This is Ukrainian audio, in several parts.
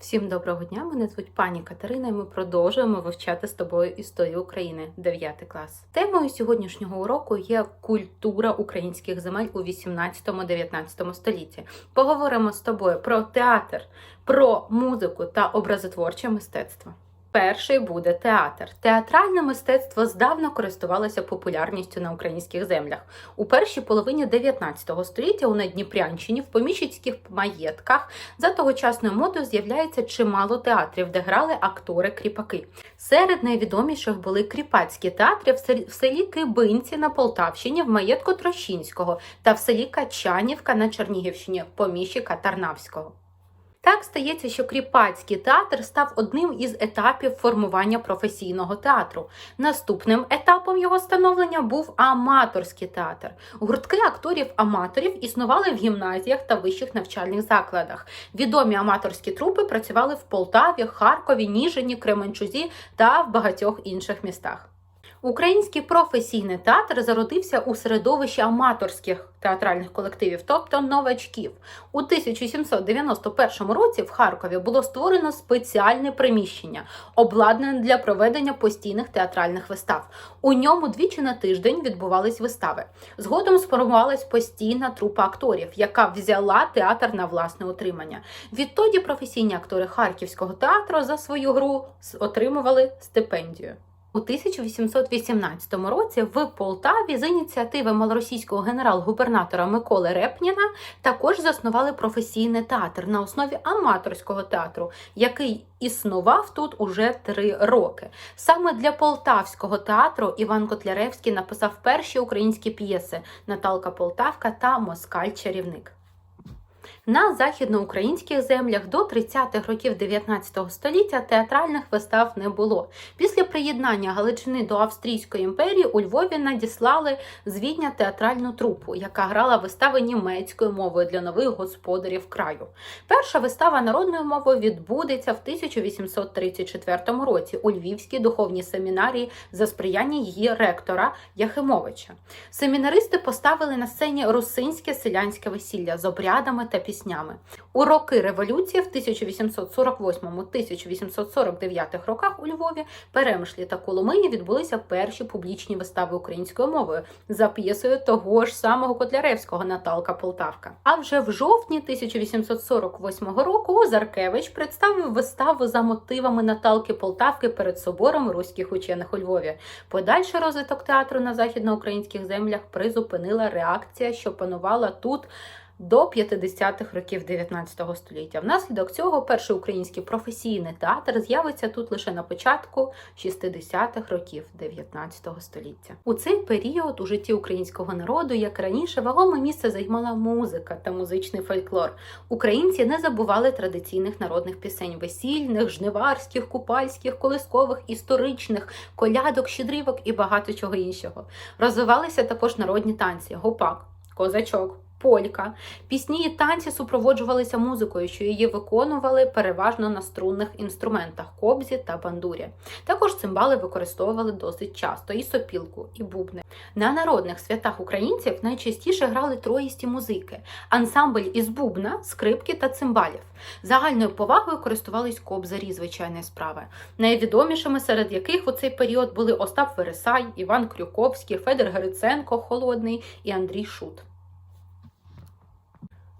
Всім доброго дня! Мене звуть пані Катерина, і ми продовжуємо вивчати з тобою історію України 9 клас. Темою сьогоднішнього уроку є культура українських земель у 18-19 столітті. Поговоримо з тобою про театр, про музику та образотворче мистецтво. Перший буде театр. Театральне мистецтво здавна користувалося популярністю на українських землях. У першій половині 19 століття у Надніпрянщині в поміщицьких маєтках за тогочасною модою з'являється чимало театрів, де грали актори-кріпаки. Серед найвідоміших були кріпацькі театри в селі, Кибинці на Полтавщині, в маєтку Трощинського та в селі Качанівка на Чернігівщині, поміщика Тарнавського. Так стається, що Кріпацький театр став одним із етапів формування професійного театру. Наступним етапом його становлення був аматорський театр. Гуртки акторів-аматорів існували в гімназіях та вищих навчальних закладах. Відомі аматорські трупи працювали в Полтаві, Харкові, Ніжині, Кременчузі та в багатьох інших містах. Український професійний театр зародився у середовищі аматорських театральних колективів, тобто новачків. У 1791 році в Харкові було створено спеціальне приміщення, обладнане для проведення постійних театральних вистав. У ньому двічі на тиждень відбувались вистави. Згодом сформувалась постійна трупа акторів, яка взяла театр на власне утримання. Відтоді професійні актори Харківського театру за свою гру отримували стипендію. У 1818 році в Полтаві з ініціативи малоросійського генерал-губернатора Миколи Репніна також заснували професійний театр на основі аматорського театру, який існував тут уже три роки. Саме для полтавського театру Іван Котляревський написав перші українські п'єси Наталка Полтавка та Москаль Чарівник. На західноукраїнських землях до 30-х років 19 століття театральних вистав не було. Після приєднання Галичини до Австрійської імперії у Львові надіслали з театральну трупу, яка грала вистави німецькою мовою для нових господарів краю. Перша вистава народною мовою відбудеться в 1834 році у Львівській духовній семінарії за сприяння її ректора Яхимовича. Семінаристи поставили на сцені русинське селянське весілля з обрядами та піснями. У роки революції в 1848-1849 роках у Львові, Перемишлі та Коломиї відбулися перші публічні вистави українською мовою за п'єсою того ж самого Котляревського Наталка Полтавка. А вже в жовтні 1848 року Озаркевич представив виставу за мотивами Наталки Полтавки перед собором руських учених у Львові. Подальший розвиток театру на західноукраїнських землях призупинила реакція, що панувала тут до 50-х років 19 століття. Внаслідок цього перший український професійний театр з'явиться тут лише на початку 60-х років 19 століття. У цей період у житті українського народу, як раніше, вагоме місце займала музика та музичний фольклор. Українці не забували традиційних народних пісень весільних, жниварських, купальських, колискових, історичних, колядок, щедрівок і багато чого іншого. Розвивалися також народні танці: гопак, козачок полька. Пісні і танці супроводжувалися музикою, що її виконували переважно на струнних інструментах кобзі та бандурі. Також цимбали використовували досить часто і сопілку, і бубни. На народних святах українців найчастіше грали троїсті музики: ансамбль із бубна, скрипки та цимбалів. Загальною повагою користувались кобзарі звичайної справи, найвідомішими серед яких у цей період були Остап Вересай, Іван Крюковський, Федор Гриценко, Холодний і Андрій Шут.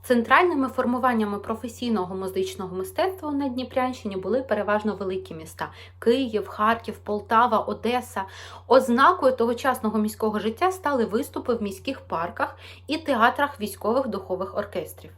Центральними формуваннями професійного музичного мистецтва на Дніпрянщині були переважно великі міста: Київ, Харків, Полтава, Одеса. Ознакою тогочасного міського життя стали виступи в міських парках і театрах військових духових оркестрів.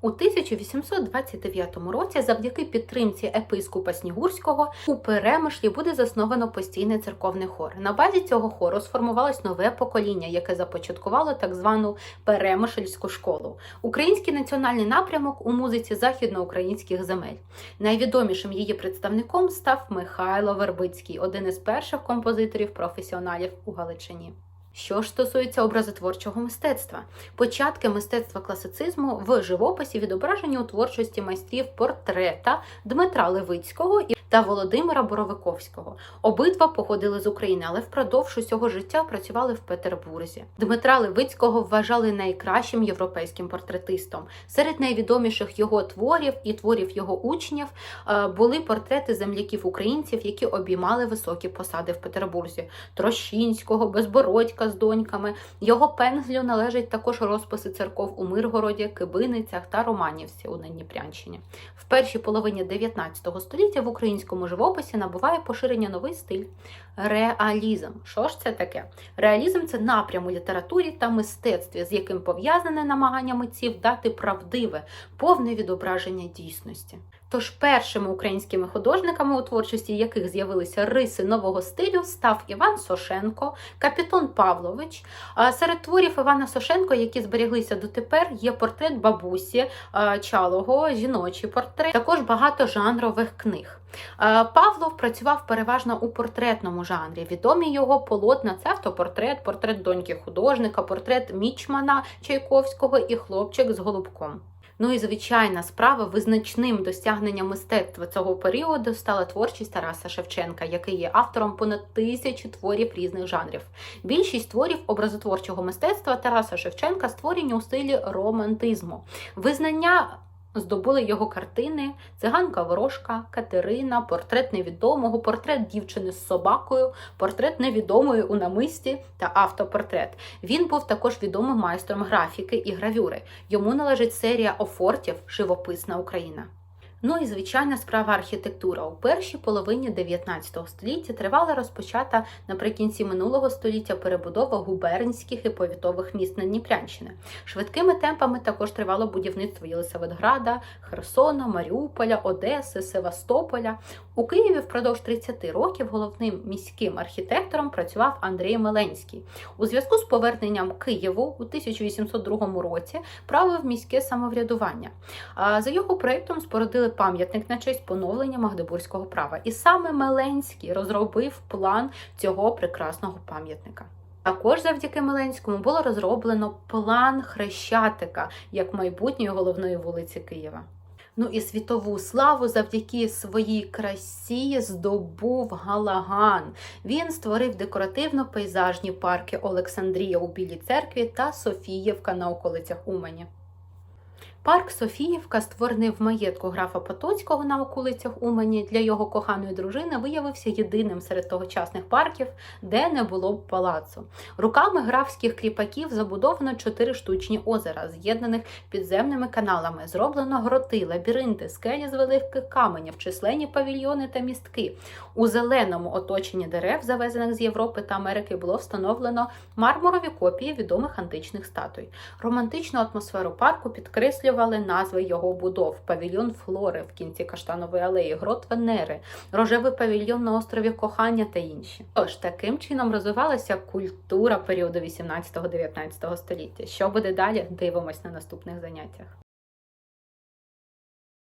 У 1829 році, завдяки підтримці епископа Снігурського, у Перемишлі буде засновано постійний церковний хор. На базі цього хору сформувалось нове покоління, яке започаткувало так звану Перемишльську школу, український національний напрямок у музиці західноукраїнських земель. Найвідомішим її представником став Михайло Вербицький, один із перших композиторів професіоналів у Галичині. Що ж стосується образотворчого мистецтва, початки мистецтва класицизму в живописі відображені у творчості майстрів портрета Дмитра Левицького і та Володимира Боровиковського. Обидва походили з України, але впродовж усього життя працювали в Петербурзі. Дмитра Левицького вважали найкращим європейським портретистом. Серед найвідоміших його творів і творів його учнів е, були портрети земляків українців, які обіймали високі посади в Петербурзі. Трощинського, Безбородька з доньками. Його пензлю належать також розписи церков у Миргороді, Кибиницях та Романівці у Надніпрянщині. В першій половині 19 століття в українському живописі набуває поширення новий стиль реалізм. Що ж це таке? Реалізм це напрям у літературі та мистецтві, з яким пов'язане намагання митців дати правдиве, повне відображення дійсності. Тож першими українськими художниками, у творчості яких з'явилися риси нового стилю, став Іван Сошенко, Капітон Павлович. Серед творів Івана Сошенко, які зберіглися дотепер, є портрет бабусі Чалого, жіночий портрет, також багато жанрових книг. Павлов працював переважно у портретному жанрі. Відомі його полотна це автопортрет, портрет доньки художника, портрет Мічмана Чайковського і хлопчик з голубком. Ну і звичайна справа визначним досягненням мистецтва цього періоду стала творчість Тараса Шевченка, який є автором понад тисячі творів різних жанрів. Більшість творів образотворчого мистецтва Тараса Шевченка створені у стилі романтизму. Визнання здобули його картини Циганка Ворожка, Катерина, портрет невідомого, портрет дівчини з собакою, портрет невідомої у намисті та автопортрет. Він був також відомим майстром графіки і гравюри. Йому належить серія офортів Живописна Україна. Ну і звичайна справа архітектура. У першій половині 19 століття тривала розпочата наприкінці минулого століття перебудова губернських і повітових міст на Дніпрянщини. Швидкими темпами також тривало будівництво Єлисаветграда, Херсона, Маріуполя, Одеси, Севастополя. У Києві впродовж 30 років головним міським архітектором працював Андрій Меленський. У зв'язку з поверненням Києву у 1802 році правив міське самоврядування. За його проєктом спорудили пам'ятник на честь поновлення Магдебурзького права. І саме Меленський розробив план цього прекрасного пам'ятника. Також завдяки Меленському було розроблено план Хрещатика як майбутньої головної вулиці Києва. Ну і світову славу завдяки своїй красі здобув Галаган. Він створив декоративно-пейзажні парки Олександрія у Білій церкві та Софіївка на околицях Умані. Парк Софіївка, створений в маєтку графа Потоцького на околицях Умані для його коханої дружини, виявився єдиним серед тогочасних парків, де не було б палацу. Руками графських кріпаків забудовано чотири штучні озера, з'єднаних підземними каналами. Зроблено гроти, лабіринти, скелі з великих каменів, численні павільйони та містки. У зеленому оточенні дерев, завезених з Європи та Америки, було встановлено мармурові копії відомих античних статуй. Романтичну атмосферу парку підкреслювали назви його будов: павільйон Флори в кінці Каштанової алеї, грот Венери, рожевий павільйон на острові Кохання та інші. Тож таким чином розвивалася культура періоду 18-19 століття. Що буде далі? Дивимось на наступних заняттях.